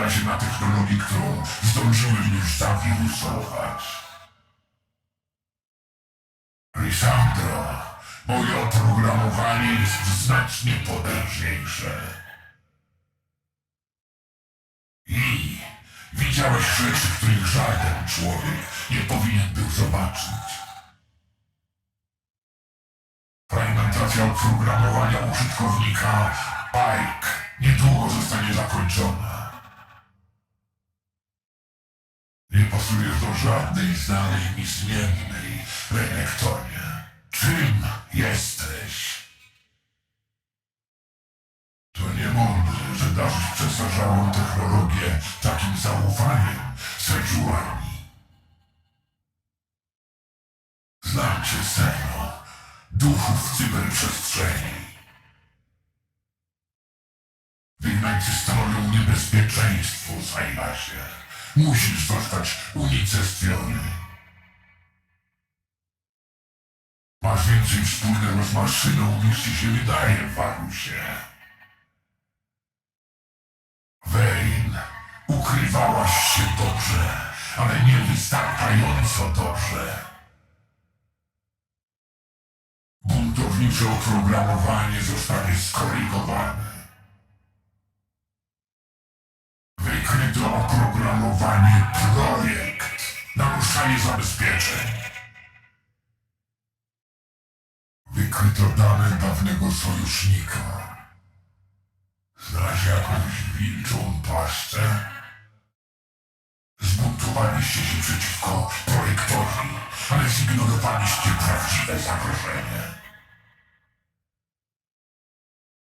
opiera się na technologii, którą zdążyłem już zawirusować. Lisandro, moje oprogramowanie jest znacznie potężniejsze. I widziałeś rzeczy, których żaden człowiek nie powinien był zobaczyć. Fragmentacja oprogramowania użytkownika Pike niedługo zostanie zakończona. Nie pasujesz do żadnej znanej mi zmiennej, Renektonie. Czym jesteś? To nie mądre, że darzysz przesarzałą technologię takim zaufaniem, Sejuani. Znam cię, Seno, duchów cyberprzestrzeni. Wygnańcy stanowią niebezpieczeństwo, Zajlasie. Musisz zostać unicestwiony. Masz więcej wspólnego z maszyną niż ci się wydaje, Warusie. Wein, ukrywałaś się dobrze, ale niewystarczająco dobrze. Buntownicze oprogramowanie zostanie skorygowane. Wykryto oprogramowanie projekt. Naruszanie zabezpieczeń. Wykryto dane dawnego sojusznika. Znasz jakąś wilczą paszczę? Zbuntowaliście się przeciwko projektowi, ale zignorowaliście prawdziwe zagrożenie.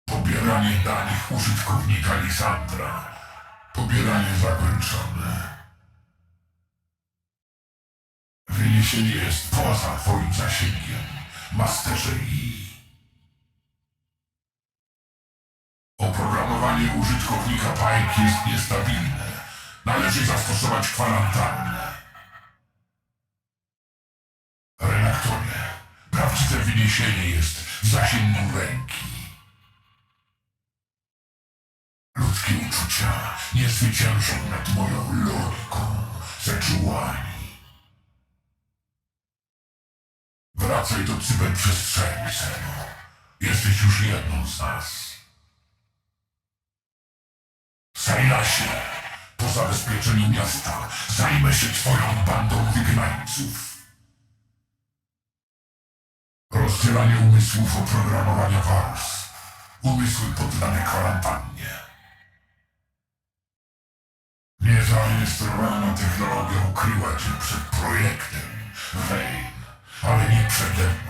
Pobieranie danych użytkownika Lisandra. Pobieranie zakończone. Wyniesienie jest poza twoim zasięgiem, Masterze I. Oprogramowanie użytkownika Pike jest niestabilne. Należy zastosować kwarantannę. Redaktorze, prawdziwe wyniesienie jest w zasięgu ręki. Nie zwyciężą nad moją logiką, Sejuani. Wracaj do cyberprzestrzeni, Seno. Jesteś już jedną z nas. Sailasie, po zabezpieczeniu miasta zajmę się twoją bandą wygnańców. Rozdzielanie umysłów oprogramowania Varus. Umysły poddane kwarantannie. Ukryła cię przed projektem, Wayne, ale nie przede mną.